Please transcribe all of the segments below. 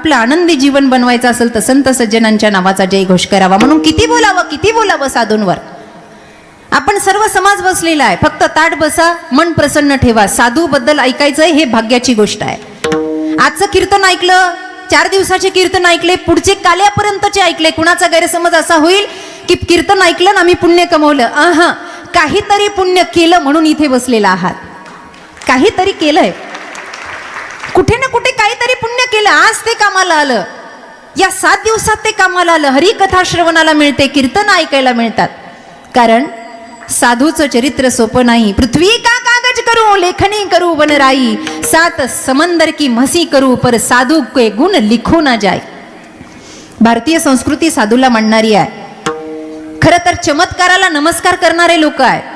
आपलं आनंदी जीवन बनवायचं असेल तर संत सज्जनांच्या नावाचा जय घोष करावा. म्हणून किती बोलावं किती बोलावं साधूंवर? आपण सर्व समाज बसलेला आहे. फक्त ताट बसा मन प्रसन्न ठेवा. साधू बद्दल ऐकायचंय हे भाग्याची गोष्ट आहे. आजचं कीर्तन ऐकलं चार दिवसाचे कीर्तन ऐकले पुढचे काल्यापर्यंतचे ऐकले कुणाचा गैरसमज असा होईल की कीर्तन ऐकलं ना मी पुण्य कमवलं? अह काहीतरी पुण्य केलं म्हणून इथे बसलेला आहात. काहीतरी केलंय. कुठे ना कुठे काहीतरी पुण्य केलं आज ते कामाला आलं. या सात दिवसात ते कामाला आलं. हरिकथा श्रवणाला मिळते कीर्तन ऐकायला मिळतात. कारण साधूचं चरित्र सोपं नाही. पृथ्वी का कागज करू लेखनी करू वनराई? सात समंदर की म्हसी करू पर साधू के गुण लिखू ना जाय. भारतीय संस्कृती साधूला मांडणारी आहे. खरं तर चमत्काराला नमस्कार करणारे लोक आहेत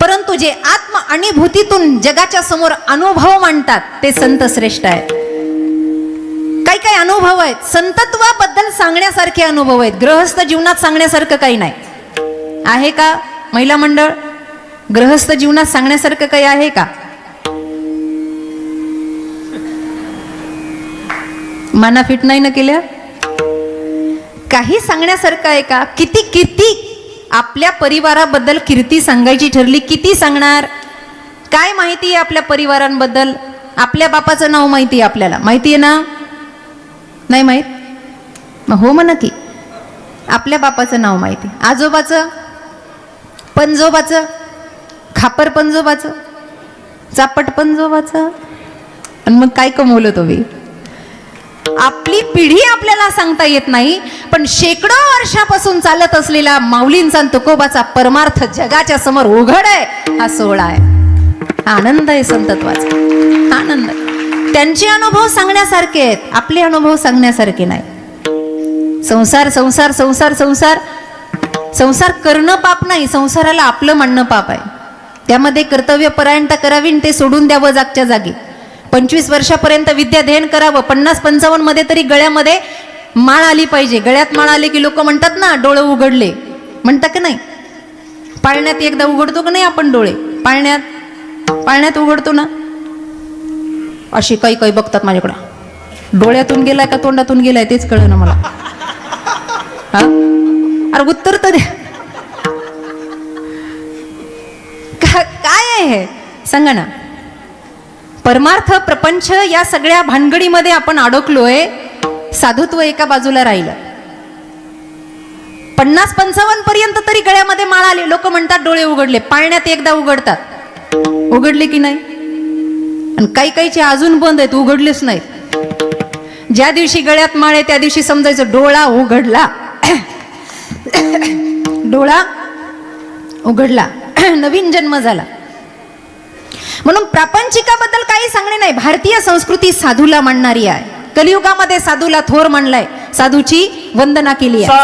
परंतु जे आत्म अनुभूतीतून जगाच्या समोर अनुभव मांडतात ते संत श्रेष्ठ आहेत. काही काही अनुभव आहेत. संतत्वाबद्दल सांगण्यासारखे अनुभव आहेत. गृहस्थ जीवनात सांगण्यासारखं काही नाही. आहे का महिला मंडळ? ग्रहस्थ जीवनात सांगण्यासारखं काही आहे का? माना फिट नाही ना केल्या? काही सांगण्यासारखं आहे का? किती किती आपल्या परिवाराबद्दल कीर्ती सांगायची ठरली किती सांगणार? काय माहिती आहे आपल्या परिवारांबद्दल? आपल्या बापाचं नाव माहिती आहे आपल्याला. माहिती आहे ना? नाही माहीत? हो म्हणा की. आपल्या बापाचं नाव माहिती आजोबाचं? पंजोबाचं खापर पंजोबाचं चापट पंजोबाचं आणि मग काय कमवलं तुम्ही आपली पिढी आपल्याला सांगता येत नाही पण शेकडो वर्षापासून चालत असलेला माऊलींचा तुकोबाचा परमार्थ जगाच्या समोर उघड आहे हा सोहळा आहे. आनंद आहे संतत्वाचा आनंद. त्यांचे अनुभव सांगण्यासारखे आहेत आपले अनुभव सांगण्यासारखे नाही. संसार संसार संसार संसार. संसार करणं पाप नाही संसाराला आपलं म्हणणं पाप आहे. त्यामध्ये कर्तव्य परायणता करावी आणि ते सोडून द्यावं जागच्या जागी. पंचवीस वर्षापर्यंत विद्याध्ययन करावं. पन्नास पंचावन्नमध्ये तरी गळ्यामध्ये माळ आली पाहिजे. गळ्यात माळ आली की लोक म्हणतात ना डोळे उघडले. म्हणतात की नाही? पाळण्यात एकदा उघडतो का नाही आपण डोळे? पाळण्यात? पाळण्यात उघडतो ना? अशी काही काही बघतात माझ्याकडं. डोळ्यातून गेलाय का तोंडातून गेलाय तेच कळलं ना मला. हा? अरे उत्तर तर द्या. काय आहे हे? सांगा ना. परमार्थ प्रपंच या सगळ्या भानगडीमध्ये आपण अडकलोय. साधुत्व एका बाजूला राहिलं. पन्नास पंचावन्न पर्यंत तरी गळ्यामध्ये माळ आले. लोक म्हणतात डोळे उघडले. पाळण्यात एकदा उघडतात. उघडले की नाही? आणि काही काहीचे अजून बंद आहेत. उघडलेच नाहीत. ज्या दिवशी गळ्यात माळ आहे त्या दिवशी समजायचं डोळा उघडला. डोळा उघडला. नवीन जन्म झाला. म्हणून प्रापंचिकाबद्दल काही सांगणे नाही. भारतीय संस्कृती साधूला मांडणारी आहे. कलियुगामध्ये साधूला थोर मांडलाय साधूची वंदना केली आहे.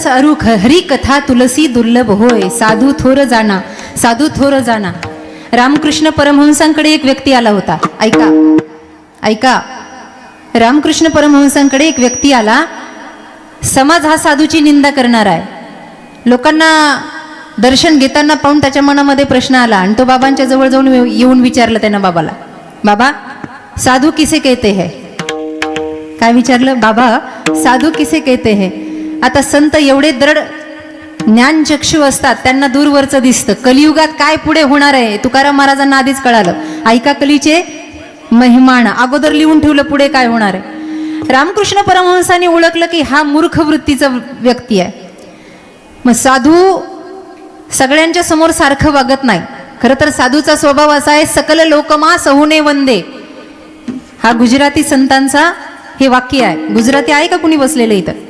रस अरुख हरी कथा तुलसी दुर्लभ होय साधू थोर जाना साधू थोर जाना रामकृष्ण परमहंसांकडे एक व्यक्ती आला होता. ऐका ऐका. रामकृष्ण परमहंसांकडे एक व्यक्ती आला. समाज हा साधूची निंदा करणार आहे. लोकांना दर्शन घेताना पाहून त्याच्या मनामध्ये प्रश्न आला आणि तो बाबांच्या जवळ जाऊन येऊन विचारलं त्यांना बाबाला. बाबा साधू किसे कहते है? काय विचारलं? बाबा साधू किसे कहते है? आता संत एवढे दृढ ज्ञान चक्षू असतात त्यांना दूरवरचं दिसतं. कलियुगात काय पुढे होणार आहे तुकाराम महाराजांना आधीच कळालं. ऐका कलीचे महिमान अगोदर लिहून ठेवलं पुढे काय होणार आहे? रामकृष्ण परमहंसाने ओळखलं की हा मूर्ख वृत्तीचा व्यक्ती आहे. मग साधू सगळ्यांच्या समोर सारखं वागत नाही. खरं तर साधूचा स्वभाव असा आहे सकल लोकमा सहुने वंदे. हा गुजराती संतांचा हे वाक्य आहे. गुजराती आहे का कुणी बसलेलं इथं?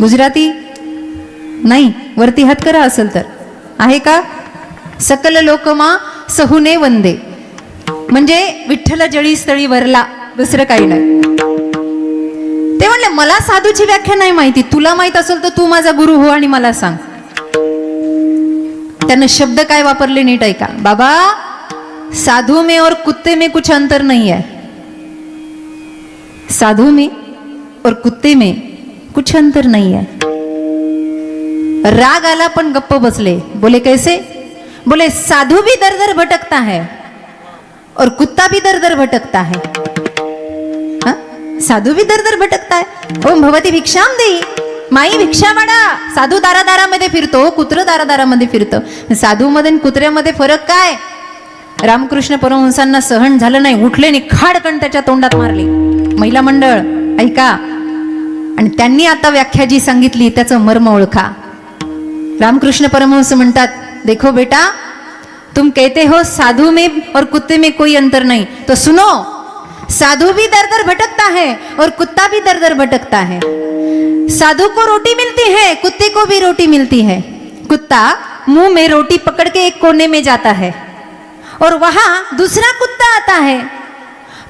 गुजराती? नाही वरती हात करा असेल तर. आहे का? सकल लोकमा सहुने वंदे. म्हणजे विठ्ठल जळी स्थळी वरला दुसरं काही नाही. ते म्हणले मला साधूची व्याख्या नाही माहिती. तुला माहीत असेल तर तू माझा गुरु हो आणि मला सांग. त्यानं शब्द काय वापरले नीट ऐका. बाबा साधू में और कुत्ते में कुछ अंतर नहीं है साधू में और कुत्ते में कुछ अंतर नहीं है। राग आला पण गप्प बसले. बोले कैसे? बोले साधू भी दर दर भटकता है और कुत्ता भी दर दर भटकता है। हा? साधू भी दर दर भटकता है। ओम भवती भिक्षाम देई माई भिक्षा माडा साधू दारादारामध्ये फिरतो कुत्र दारादारामध्ये फिरतं. साधूमध्ये कुत्र्यामध्ये फरक काय? रामकृष्ण परमहंसांना सहन झालं नाही. उठले आणि खाडकण त्याच्या तोंडात मारली. महिला मंडळ ऐका आणि त्यांनी आता व्याख्या जी सांगितली त्याचं मर्म ओळखा. रामकृष्ण परमहंस म्हणतात देखो बेटा तुम कहते हो साधु में और कुत्ते में कोई अंतर नहीं। तो सुनो साधु भी दर दर भटकता है और कुत्ता भी दर दर भटकता है। साधु को रोटी मिलती है कुत्ते को भी रोटी मिलती है। कुत्ता मुंह में रोटी पकड़ के एक कोने में जाता है और वहां दूसरा कुत्ता आता है।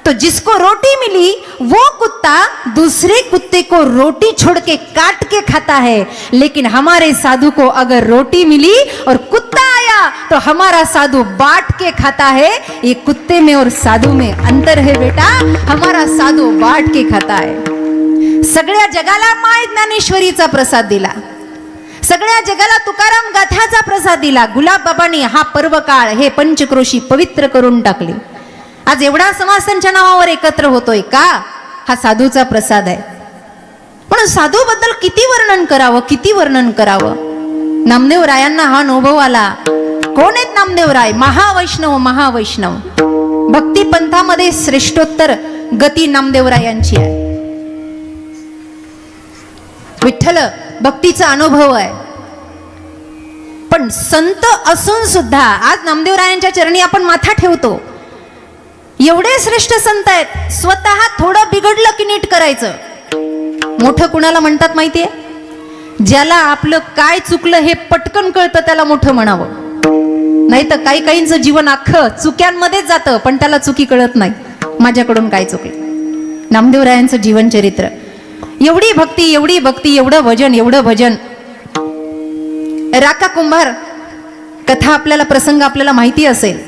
तो जिसको रोटी मिली वो कुत्ता दूसरे कुत्ते को रोटी छोड़ के काट के खाता है। लेकिन हमारे साधु को अगर रोटी मिली और कुत्ता आया तो हमारा साधु बांट के खाता है। ये कुत्ते में और साधु में अंतर है बेटा। हमारा साधू बांट के खाता है। सगळ्या जगाला माय ज्ञानेश्वरीचा प्रसाद दिला। सगळ्या जगाला तुकाराम गाथाचा प्रसाद दिला। गुलाब बाबांनी हा पर्व काळ हे पंचक्रोशी पवित्र करून टाकले। आज एवढा समाज त्यांच्या नावावर एकत्र होतोय का? हा साधूचा प्रसाद आहे. पण साधू बद्दल किती वर्णन करावं? किती वर्णन करावं? नामदेव रायांना हा अनुभव आला. कोण आहेत नामदेव राय? महावैष्णव महावैष्णव. भक्ती पंथामध्ये श्रेष्ठोत्तर गती नामदेव रायांची आहे. विठ्ठल भक्तीचा अनुभव आहे. पण संत असून सुद्धा आज नामदेवरायांच्या चरणी आपण माथा ठेवतो. एवढे श्रेष्ठ संत आहेत स्वतः थोडं बिघडलं की नीट करायचं. मोठं कुणाला म्हणतात माहितीये? ज्याला आपलं काय चुकलं हे पटकन कळतं त्याला मोठं म्हणावं. नाही तर काही काहींचं जीवन अख्खं चुक्यांमध्येच जातं पण त्याला चुकी कळत नाही. माझ्याकडून काय चुकलं? नामदेवरायांचं जीवनचरित्र. एवढी भक्ती एवढी भक्ती एवढं भजन एवढं भजन. राका कुंभार कथा आपल्याला प्रसंग आपल्याला माहिती असेल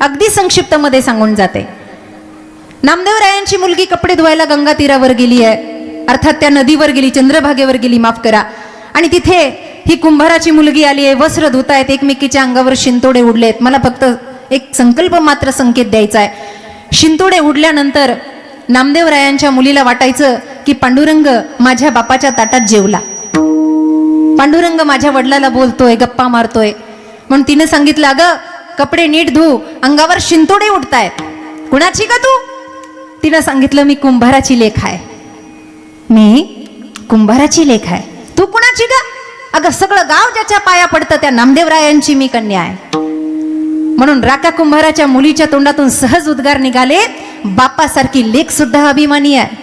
अगदी संक्षिप्तमध्ये सांगून जाते. नामदेवरायांची मुलगी कपडे धुवायला गंगा तीरावर गेली आहे. अर्थात त्या नदीवर गेली चंद्रभागेवर गेली माफ करा. आणि तिथे ही कुंभाराची मुलगी आली आहे वस्त्र धुतायत एकमेकीच्या अंगावर शिंतोडे उडले आहेत मला फक्त एक संकल्प मात्र संकेत द्यायचा आहे. शिंतोडे उडल्यानंतर नामदेवरायांच्या मुलीला वाटायचं की पांडुरंग माझ्या बापाच्या ताटात जेवला. पांडुरंग माझ्या वडिलाला बोलतोय गप्पा मारतोय. म्हणून तिने सांगितलं अगं कपडे नीट धू अंगावर शिंतोडे उडतायत. कुणाची का तू? तिला सांगितलं मी कुंभाराची लेख आहे. मी कुंभाराची लेख आहे. तू कुणाची का अगं सगळं गाव ज्याच्या पाया पडतं त्या नामदेवरायांची मी कन्या आहे. म्हणून राका कुंभाराच्या मुलीच्या तोंडातून सहज उद्गार निघाले. बापासारखी लेख सुद्धा अभिमानी आहे.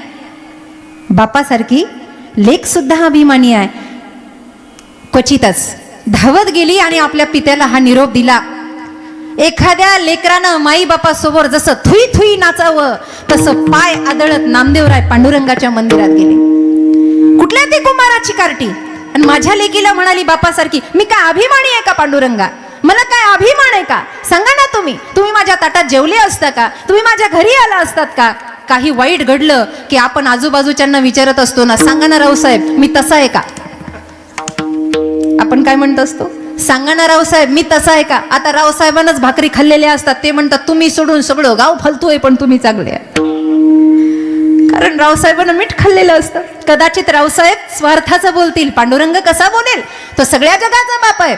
बापासारखी लेख सुद्धा अभिमानी आहे. क्वचितच धावत गेली आणि आपल्या पित्याला हा निरोप दिला. एखाद्या लेकरानं माई बापासमोर जसं थुई थुई नाचावं तसं पाय आदळत नामदेवराय पांडुरंगाच्या मंदिरात गेले. कुठल्या ती कुमाराची कार्टी? आणि माझ्या लेकीला म्हणाली बापासारखी मी काय अभिमानी आहे का पांडुरंगा? मला काय अभिमान आहे का? सांगा ना तुम्ही. तुम्ही माझ्या ताटात जेवले असता का? तुम्ही माझ्या घरी आला असतात का? काही वाईट घडलं की आपण आजूबाजूच्यांना विचारत असतो ना सांगा ना रावसाहेब मी तसा आहे का? आपण काय म्हणत असतो? सांगा ना रावसाहेब मी तसा आहे का? आता रावसाहेबांनाच भाकरी खाल्लेल्या असतात. ते म्हणतात तुम्ही सोडून सगळं गाव फलतोय पण तुम्ही चांगले आहे कारण रावसाहेबांना मीठ खाल्लेलं असतं. कदाचित रावसाहेब स्वार्थाचं बोलतील. पांडुरंग कसा बोलेल? तो सगळ्या जगाचा बाप आहे.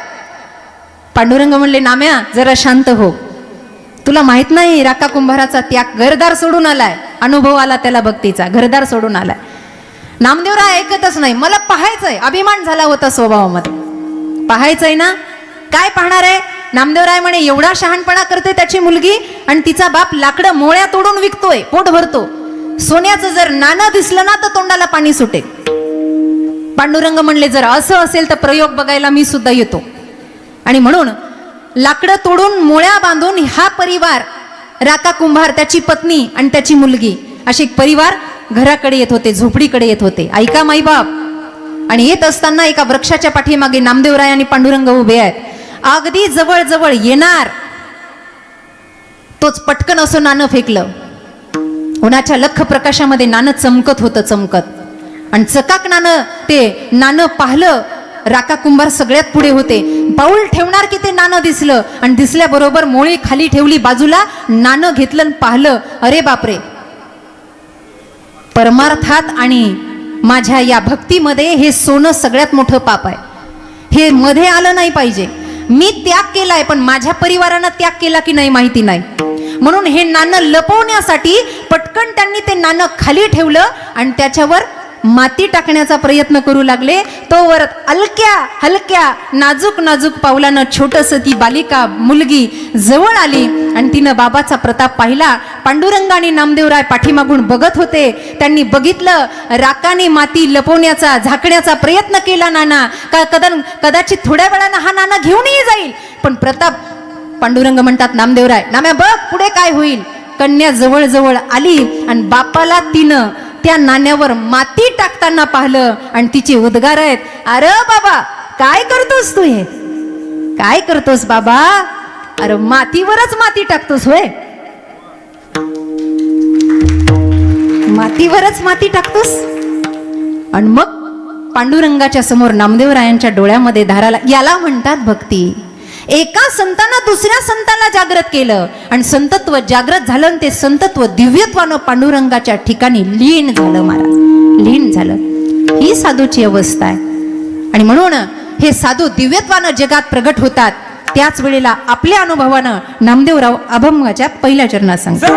पांडुरंग म्हणले नाम्या जरा शांत हो. तुला माहीत नाही राका कुंभाराचा त्याग घरदार सोडून आलाय. अनुभव आला त्याला भक्तीचा घरदार सोडून आलाय. नामदेवरा ऐकतच नाही. मला पाहायचंय. अभिमान झाला होता स्वभावामध्ये. पाहायचंय ना? काय पाहणार आहे? नामदेवराय म्हणे एवढा शहाणपणा करते त्याची मुलगी आणि तिचा बाप लाकडं मोळ्या तोडून विकतोय पोट भरतो. सोन्याचं जर नाणं दिसलं ना तर तोंडाला पाणी सुटेल. पांडुरंग म्हणले जर असं असेल तर प्रयोग बघायला मी सुद्धा येतो. आणि म्हणून लाकडं तोडून मोळ्या बांधून हा परिवार राका कुंभार त्याची पत्नी आणि त्याची मुलगी असे एक परिवार घराकडे येत होते झोपडीकडे येत होते. ऐका माईबाप आणि येत असताना एका वृक्षाच्या पाठीमागे नामदेवराय आणि पांडुरंग उभे आहेत. अगदी जवळ जवळ येणार. तोच पटकन असं नाणं फेकलं. उन्हाच्या लख प्रकाशामध्ये नाणं चमकत होतं चमकत. आणि चकाक नाणं ते नाणं पाहलं राका कुंभार सगळ्यात पुढे होते. पाऊल ठेवणार की ते नाणं दिसलं? आणि दिसल्याबरोबर मोळी खाली ठेवली बाजूला नाणं घेतलं आणि पाहलं. अरे बापरे. परमार्थात आणि माझ्या या भक्तीमध्ये हे सोनं सगळ्यात मोठं पाप आहे. हे मध्ये आलं नाही पाहिजे. मी त्याग केलाय पण माझ्या परिवारानं त्याग केला की नाही माहिती नाही. म्हणून हे नाणं लपवण्यासाठी पटकन त्यांनी ते नाणं खाली ठेवलं आणि त्याच्यावर माती टाकण्याचा प्रयत्न करू लागले. तोवर हलक्या हलक्या नाजूक नाजूक पावलानं छोटस ती बालिका मुलगी जवळ आली आणि तिनं बाबाचा प्रताप पाहिला. पांडुरंग आणि नामदेवराय पाठीमागून बघत होते. त्यांनी बघितलं राकाने माती लपवण्याचा झाकण्याचा प्रयत्न केला नाना. का कदा कदाचित थोड्या वेळानं हा नाना घेऊनही जाईल. पण प्रताप पांडुरंग म्हणतात नामदेवराय नाम्या बघ पुढे काय होईल. कन्या जवळजवळ आली आणि बापाला तिनं त्या नाण्यावर माती टाकताना पाहिलं आणि तिचे उद्गार आहेत. अरे बाबा काय करतोस तू हे? काय करतोस बाबा? अरे मातीवरच माती टाकतोस होय. मातीवरच माती टाकतोस? आणि मग पांडुरंगाच्या समोर नामदेवरायांच्या डोळ्यामध्ये धाराला याला म्हणतात भक्ती. एका संतानं दुसऱ्या संताला जागृत केलं. आणि संतत्व जागृत झालं आणि ते संतत्व दिव्यत्वानं पांडुरंगाच्या ठिकाणी लीन झालं महाराज. लीन झालं. ही साधूची अवस्था आहे. आणि म्हणून हे साधू दिव्यत्वानं जगात प्रगट होतात. त्याच वेळेला आपल्या अनुभवानं नामदेवराव अभंगाच्या पहिल्या चरणात सांगतात.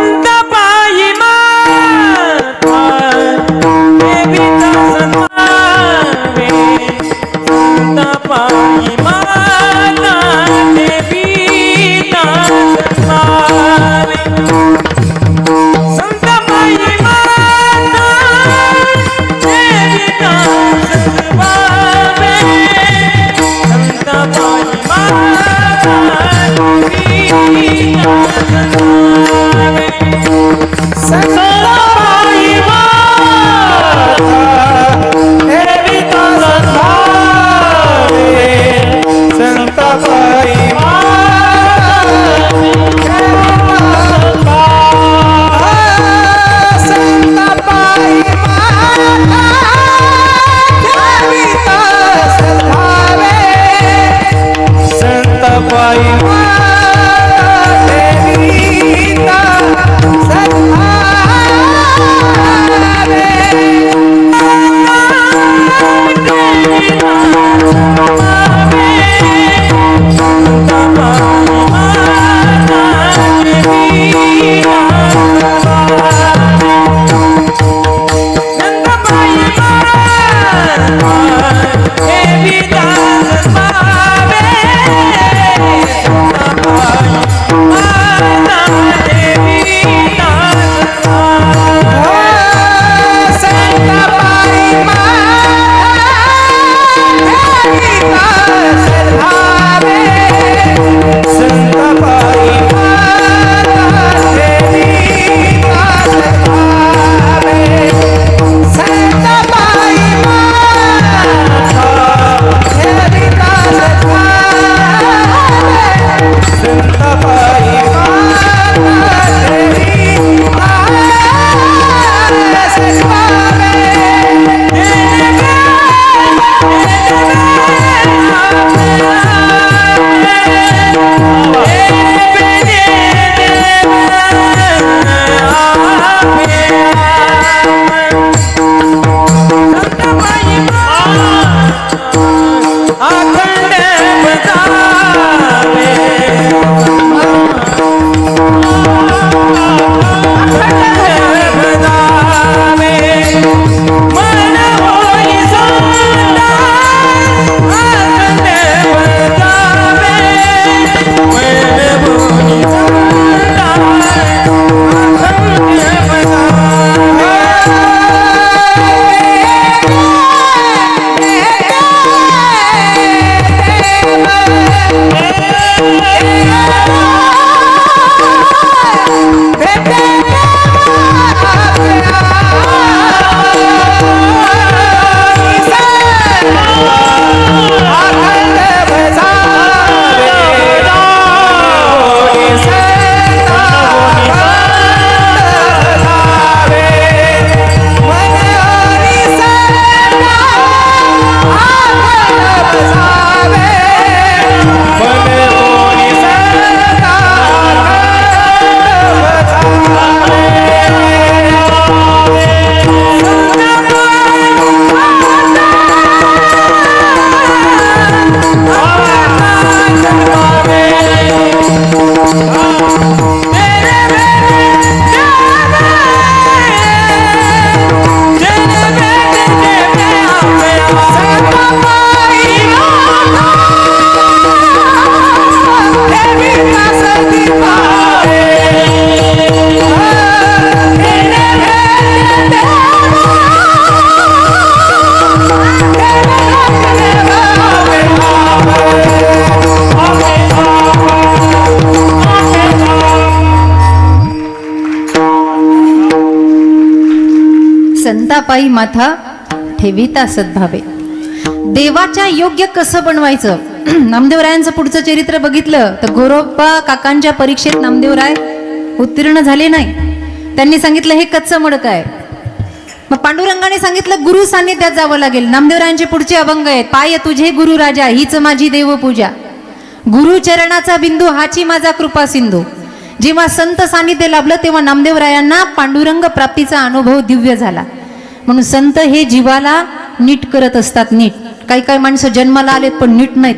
पायी माथा ठेविता सद्भावे देवाच्या योग्य कसं बनवायचं? नामदेवरायांचं पुढचं चरित्र बघितलं तर गोरोबा काकांच्या परीक्षेत नामदेवराय उत्तीर्ण झाले नाही. त्यांनी सांगितलं हे कच्चं मडक आहे. मग पांडुरंगाने सांगितलं गुरु सान्निध्यात जावं लागेल. नामदेवरायांचे पुढचे अभंग आहेत. पाय तुझे गुरु राजा हीच माझी देवपूजा. गुरु चरणाचा बिंदू हाची माझा कृपा सिंधू. जेव्हा संत सान्निध्य लाभलं तेव्हा नामदेवरायांना पांडुरंग प्राप्तीचा अनुभव दिव्य झाला. म्हणून संत हे जीवाला नीट करत असतात नीट. काही काही माणसं जन्माला आलेत पण नीट नाहीत.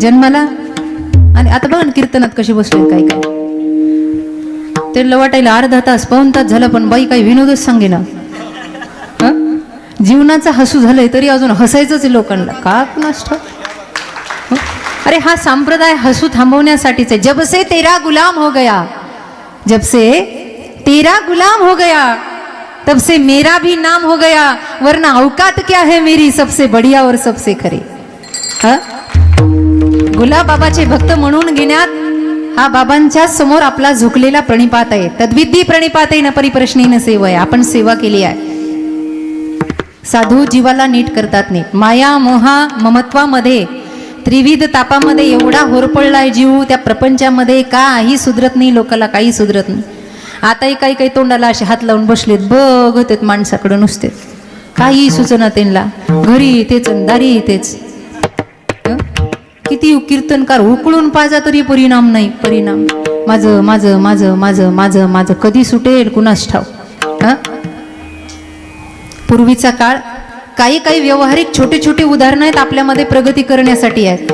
जन्माला? आणि आता बघा कीर्तनात कशी बसले काही काही. ते लवाटायला अर्धा तास पाऊन तास झाला पण बाई काही विनोदच सांगे ना हसू झालंय तरी अजून हसायचंच आहे लोकांना. का कुणास अरे हा संप्रदाय हसू थांबवण्यासाठीच आहे. जब से तेरा गुलाम हो गया. जब से तेरा गुलाम हो गया. तब से मेरा भी नाम हो गया वरना औकात क्या है मेरी? सबसे बढ़िया और सबसे खरी। हं? गुलाबाबाचे भक्त म्हणून घेण्यात हा बाबांच्या समोर आपला झुकलेला प्रणिपात आहे. तद्विधी प्रणिपात आहे न परिप्रश्नी आहे. आपण सेवा केली आहे. साधू जीवाला नीट करतात नीट माया मोहा ममत्वामध्ये त्रिविध तापामध्ये एवढा होरपळलाय जीव त्या प्रपंचामध्ये काही सुधरत नाही लोकाला काही सुधरत नाही. आताही काही काही तोंडाला असे हात लावून बसलेत बघत आहेत माणसाकडे नुसते काही सुचना त्यांना. घरी तेच दारी तेच. किती कीर्तनकार उकळून पाजा तरी परिणाम नाही. परिणाम. माझं माझं माझं माझं माझं माझं कधी सुटेल कुणास ठाव पूर्वीचा काळ काही काही व्यवहारिक छोटे छोटे उदाहरणं आहेत आपल्यामध्ये प्रगती करण्यासाठी आहेत.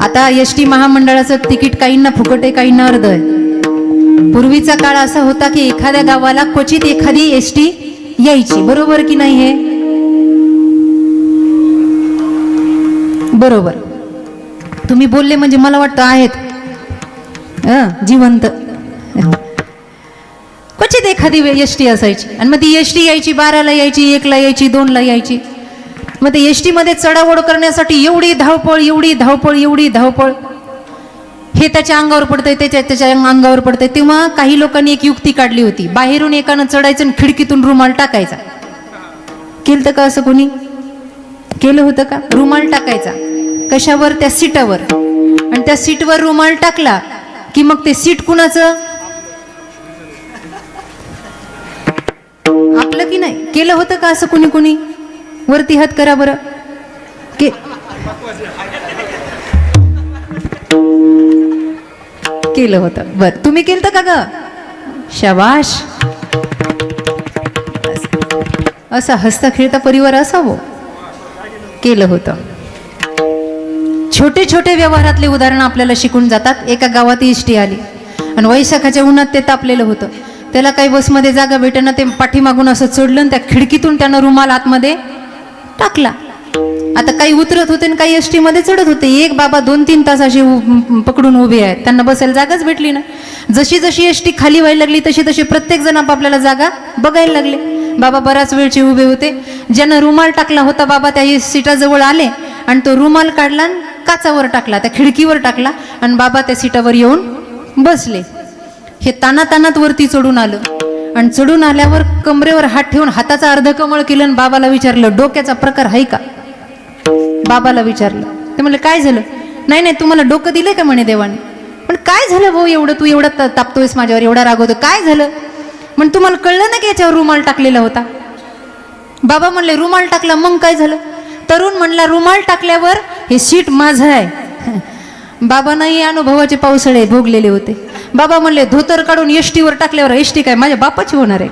आता एस टी महामंडळाचं तिकीट काहींना फुकट आहे काहींना अर्ध आहे. पूर्वीचा काळ असा होता की एखाद्या गावाला क्वचित एखादी एस टी यायची. बरोबर की नाही हे? बरोबर. तुम्ही बोलले म्हणजे मला वाटतं आहेत. जिवंत. क्वचित एखादी एस टी असायची. आणि मग ती एस टी यायची बाराला यायची एकला यायची दोनला यायची. मग ते एस टीमध्ये चढावड करण्यासाठी एवढी धावपळ एवढी धावपळ एवढी धावपळ. हे त्याच्या अंगावर पडतंय त्याच्या त्याच्या अंगावर पडतंय. तेव्हा काही लोकांनी एक युक्ती काढली होती. बाहेरून एकानं चढायचं आणि खिडकीतून रुमाल टाकायचा. केलं का असं कोणी? केलं होतं का? रुमाल टाकायचा. कशावर? त्या सीटावर. आणि त्या सीटवर रुमाल टाकला की मग ते सीट कुणाचं? आपलं की नाही? केलं होतं का असं कुणी कुणी? वरती हात करा बरं. के केलं होतं. बर तुम्ही केलं का ग? शबाश. असा हसता खेळता परिवार असावं. केलं होतं. छोटे छोटे व्यवहारातले उदाहरणं आपल्याला शिकून जातात. एका गावात इष्टी आली. आणि वैशाखाच्या उन्हात ते तापलेलं होतं. त्याला काही बसमध्ये जागा भेटेना ते पाठीमागून असं चढलं त्या खिडकीतून त्यानं रुमाल आतमध्ये टाकला. आता काही उतरत होते आणि काही एसमध्ये चढत होते. एक बाबा दोन तीन तास असे उ- पकडून उभे आहेत त्यांना बसायला जागाच भेटली ना. जशी जशी एस टी खाली व्हायला लागली तशी तशी प्रत्येक जण आपापल्याला जागा बघायला लागले. बाबा बराच वेळचे उभे होते. ज्यांना रुमाल टाकला होता बाबा त्या सीटाजवळ आले आणि तो रुमाल काढला आणि काचावर टाकला त्या खिडकीवर टाकला आणि बाबा त्या सीटावर येऊन बसले. हे ताना तानात वरती चढून आलं. आणि चढून आल्यावर कमरेवर हात ठेवून हाताचा अर्धकमळ केलं आणि बाबाला विचारलं डोक्याचा प्रकार आहे का? बाबाला विचारलं. ते म्हणले काय झालं? नाही नाही तुम्हाला डोकं दिलंय का म्हणे देवाने? पण काय झालं भाऊ एवढं? तू एवढं तापतोयस माझ्यावर एवढा रागवतो काय झालं? म्हण तुम्हाला कळलं ना की याच्यावर रुमाल टाकलेला होता? बाबा म्हणले रुमाल टाकला मग काय झालं? तरुण म्हणला रुमाल टाकल्यावर हे सीट माझं आहे. बाबांनाही अनुभवाचे पावसाळे भोगलेले होते. बाबा म्हणले धोतर काढून एसटीवर टाकल्यावर एसटी काय? माझ्या बापाची होणार आहे.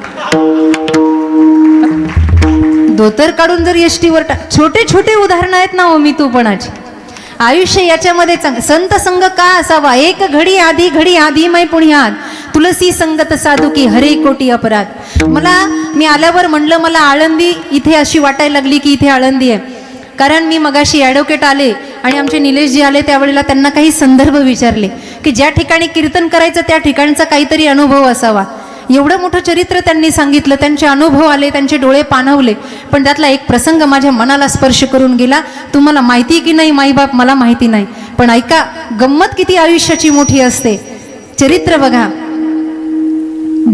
धोतर काढून जर यष्टीवर टाक. छोटे छोटे उदाहरणं आहेत ना हो मी तूपणाची आयुष्य याच्यामध्ये चांग- संत संग का असावा? एक घडी आधी घडी आधी मै पुण्यात. तुलसी संगत साधू की हरे कोटी अपराध. मला मी आल्यावर म्हणलं मला आळंदी इथे अशी वाटायला लागली की इथे आळंदी आहे. कारण मी मगाशी ॲडव्होकेट आले आणि आमचे निलेशजी आले त्यावेळेला त्यांना काही संदर्भ विचारले. की ज्या ठिकाणी कीर्तन करायचं त्या ठिकाणचा काहीतरी अनुभव असावा. एवढं मोठं चरित्र त्यांनी सांगितलं त्यांचे अनुभव आले त्यांचे डोळे पाणवले पण त्यातला एक प्रसंग माझ्या मनाला स्पर्श करून गेला. तुम्हाला माहिती की नाही माईबाप? मला माहिती नाही. पण ऐका गंमत किती आयुष्याची मोठी असते. चरित्र बघा.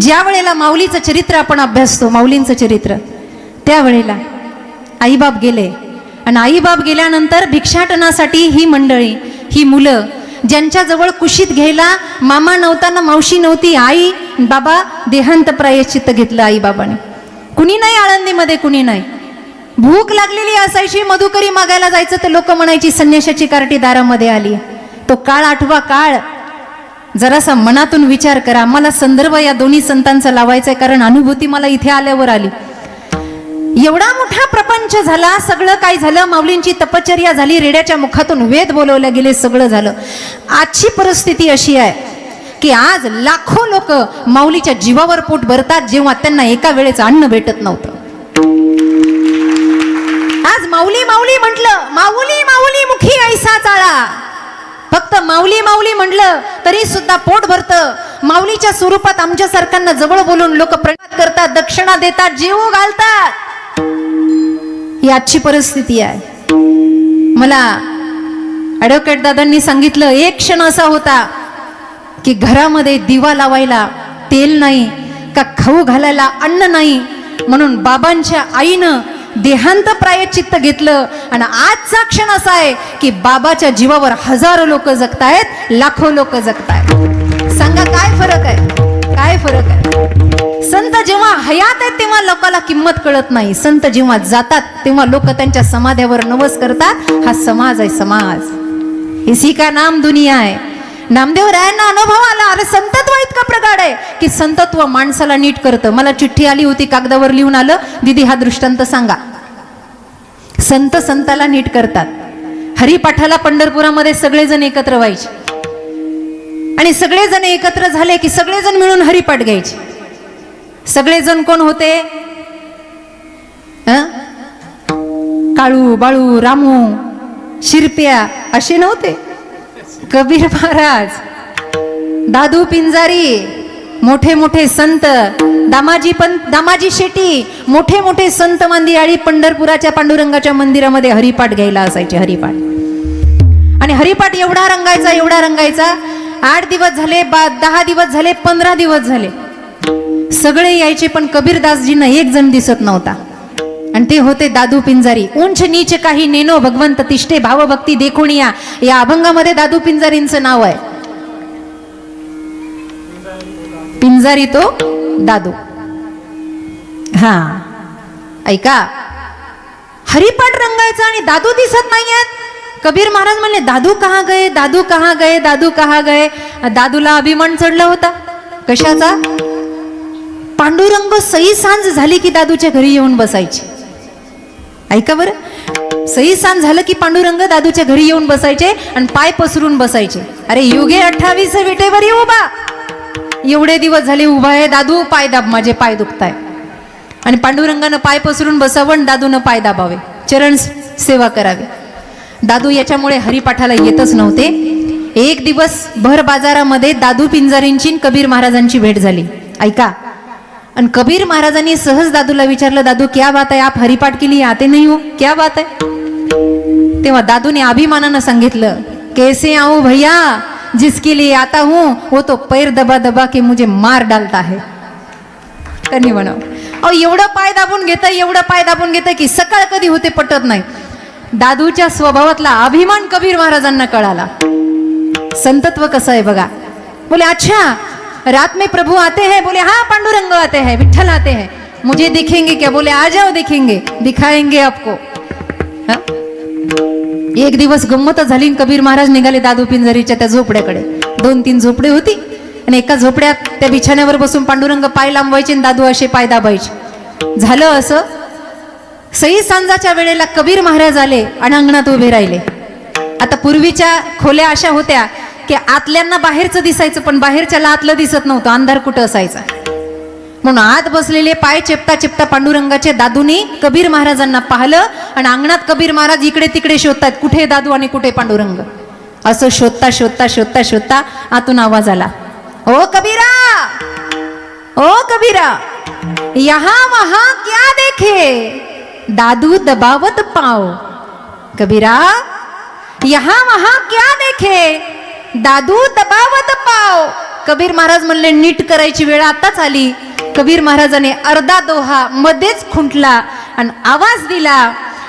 ज्या वेळेला माऊलीचं चरित्र आपण अभ्यासतो माऊलींचं चरित्र त्यावेळेला आईबाप गेले. आणि आईबाप गेल्यानंतर भिक्षाटनासाठी ही मंडळी ही मुलं ज्यांच्याजवळ कुशीत घ्यायला मामा नव्हताना मावशी नव्हती आई बाबा देहांत प्रायश्चित्त घेतलं आई बाबाने. कुणी नाही आळंदीमध्ये कुणी नाही. भूक लागलेली असायची मधुकरी मागायला जायचं तर लोक म्हणायची संन्याशाची कार्टी दारामध्ये आली. तो काळ आठवा काळ. जरासा मनातून विचार करा मला संदर्भ या दोन्ही संतांचा लावायचा आहे कारण अनुभूती मला इथे आल्यावर आली. एवढा मोठा प्रपंच झाला सगळं काय झालं? माऊलींची तपश्चर्या झाली रेड्याच्या मुखातून वेद बोलवले गेले सगळं झालं. आजची परिस्थिती अशी आहे की आज लाखो लोक माऊलीच्या जीवावर पोट भरतात जेव्हा त्यांना एका वेळेचं अन्न भेटत नव्हतं. आज माऊली माऊली म्हटलं माऊली माऊली मुखी ऐसा चाळा. फक्त माऊली माऊली म्हटलं तरी सुद्धा पोट भरतं. माऊलीच्या स्वरूपात आमच्या सरकारनं जवळ बोलून लोक प्रणित करतात दक्षिणा देतात जीव घालतात. ही आजची परिस्थिती आहे. मला ॲडव्होकेट दादांनी सांगितलं एक क्षण असा होता की घरामध्ये दिवा लावायला तेल नाही का खाऊ घालायला अन्न नाही म्हणून बाबांच्या आईनं देहांत प्रायचित्त घेतलं. आणि आजचा क्षण असा आहे की बाबाच्या जीवावर हजारो लोक जगतायत लाखो लोक जगतायत. सांगा काय फरक आहे? काय फरक आहे? संत जेव्हा हयात आहेत तेव्हा लोकाला किंमत कळत नाही. संत जेव्हा जातात तेव्हा लोक त्यांच्या समाध्यावर नवस करतात. हा समाज आहे समाज. इसी का नाम दुनिया आहे. नामदेव रायांना अनुभव आला. अरे संतत्व इतका प्रगाढ आहे की संतत्व माणसाला नीट करतं. मला चिठ्ठी आली होती कागदावर लिहून आलं. दिदी हा दृष्टांत सांगा. संत संताला नीट करतात. हरिपाठाला पंढरपुरामध्ये सगळेजण एकत्र व्हायचे. आणि सगळेजण एकत्र झाले की सगळेजण मिळून हरिपाठ घ्यायचे. सगळेजण कोण होते? काळू बाळू रामू शिरप्या असे नव्हते. कबीर महाराज दादू पिंजारी मोठे मोठे संत दामाजी पण दामाजी शेटी मोठे मोठे संत मंदिराळी पंढरपुराच्या पांडुरंगाच्या मंदिरामध्ये हरिपाठ घ्यायला असायचे हरिपाठ. आणि हरिपाठ एवढा रंगायचा एवढा रंगायचा आठ दिवस झाले बा दहा दिवस झाले पंधरा दिवस झाले. सगळे यायचे पण कबीरदासजींना एक जण दिसत नव्हता. आणि ते होते दादू पिंजारी. उंच नीच काही नेनो भगवंत तिष्ठे भावभक्ती देखून या या अभंगामध्ये दादू पिंजारींचं नाव आहे. पिंजारी तो दादू. हा. ऐका. हरिपाठ रंगायचा आणि दादू दिसत नाहीयेत. कबीर महाराज म्हणले दादू कहा गए? दादू कहा गए? दादू कहा गए? दादूला अभिमान चढला होता. कशाचा? पांडुरंग सई सांज झाली की दादूच्या घरी येऊन बसायचे. ऐका बरं. सई सांज झालं की पांडुरंग दादूच्या घरी येऊन बसायचे आणि पाय पसरून बसायचे. अरे युगे अठ्ठावीस विटेवर येऊ बा एवढे दिवस झाले उभा आहे दादू पाय दाब माझे पाय दुखताय. आणि पांडुरंगानं पाय पसरून बसावं आणि दादूनं पाय दाबावे. चरण सेवा करावी. दादू याच्यामुळे हरिपाठाला येतच नव्हते. एक दिवस भर बाजारामध्ये दादू पिंजारींची आणि कबीर महाराजांची भेट झाली. ऐका. आणि कबीर महाराजांनी सहज दादूला विचारलं दादू क्या बात आहे आप हरिपाठ केली आते नहीं हो? क्या बात आहे तेव्हा दादूने अभिमानानं सांगितलं कैसे आऊ भैया? जिसके लिए आता हूं वो तो पैर दबा दबा के मुझे मार डालता है। त्यांनी म्हणाव अहो एवढं पाय दाबून घेतं एवढं पाय दाबून घेतं की सकाळ कधी होते पटत नाही. दादूच्या स्वभावातला अभिमान कबीर महाराजांना कळाला. संतत्व कसं आहे बघा? बोले अच्छा रात में प्रभु आते हैं बोले हाँ पांडुरंग आते हैं विठल आते हैं। मुझे दिखेंगे क्या? बोले आ जाओ दिखेंगे दिखाएंगे आपको। हाँ? एक दिवस गंमत झाली आणि कबीर महाराज निघाले दादू पिंजरीच्या त्या झोपड्याकडे. दोन तीन झोपडी होती आणि एका झोपड्यात त्या बिछाण्यावर बसून पांडुरंग पाय लांबवायचे आणि दादू असे पाय दाबायचे. झालं असं सई सांजाच्या वेळेला कबीर महाराज आले आणि अंगणात उभे राहिले. आता पूर्वीच्या खोल्या अशा होत्या की आतल्यांना बाहेरचं दिसायचं पण बाहेरच्याला आतलं दिसत नव्हतं. अंधार कुठं असायचा? म्हणून आत बसलेले पाय चेपता चेपता पांडुरंगाचे दादूनी कबीर महाराजांना पाहिलं आणि अंगणात कबीर महाराज इकडे तिकडे शोधतात कुठे दादू आणि कुठे पांडुरंग? असं शोधता शोधता शोधता शोधता आतून आवाज आला. ओ कबीरा! ओ कबीरा! यहा वहा क्या देखे? दादू दबावत पाव. कबीरा! यहा वहा क्या देखे? दादू दबावत पाव. कबीर महाराज म्हणले नीट करायची वेळ आताच आली. कबीर महाराजाने अर्धा दोहा मध्येच खुंटला आणि आवाज दिला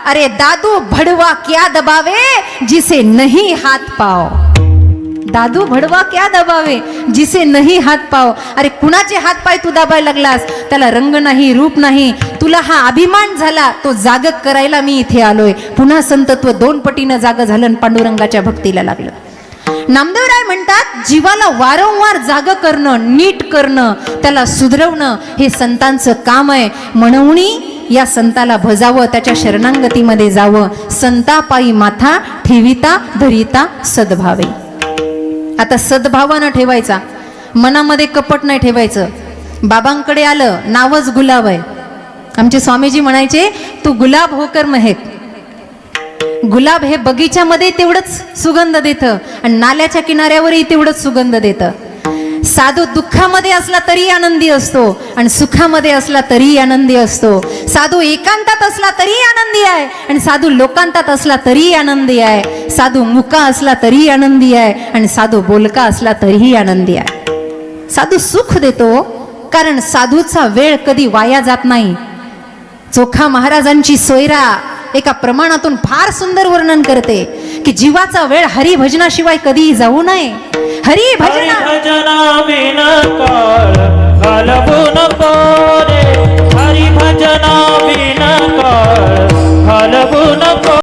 अरे दादू भडवा क्या दबावे जिसे नाही हात पाव. दादू भडवा क्या दबावे जिसे नाही हात पाव. अरे कुणाचे हात पाय तू दाबायला लागलास? त्याला रंग नाही रूप नाही. तुला हा अभिमान झाला तो जाग करायला मी इथे आलोय. पुन्हा संतत्व दोन पटीनं जाग झालं आणि पांडुरंगाच्या भक्तीला लागलं. नामदेवराय म्हणतात जीवाला वारंवार जाग करणं नीट करणं त्याला सुधरवणं हे संतांचं काम आहे. म्हणून या संताला भजावं त्याच्या शरणांगतीमध्ये जावं. संतापायी माथा ठेविता धरिता सद्भावे. आता सद्भावानं ठेवायचा. मनामध्ये कपट नाही ठेवायचं. बाबांकडे आलं नावच गुलाब आहे. आमचे स्वामीजी म्हणायचे तू गुलाब होकर महेक गुलाब हे बगीच्यामध्ये तेवढंच सुगंध देतं आणि नाल्याच्या किनाऱ्यावरही तेवढंच सुगंध देतं. साधू दुःखामध्ये असला तरी आनंदी असतो आणि सुखामध्ये असला तरी आनंदी असतो. साधू एकांतात असला तरी आनंदी आहे आणि साधू लोकांतात असला तरी आनंदी आहे. साधू मुका असला तरी आनंदी आहे आणि साधू बोलका असला तरीही आनंदी आहे. साधू सुख देतो कारण साधूचा वेळ कधी वाया जात नाही. चोखा महाराजांची सोयरा एका प्रमाणातून फार सुंदर वर्णन करते की जीवाचा वेळ हरिभजनाशिवाय कधीही जाऊ नये. हरी भजना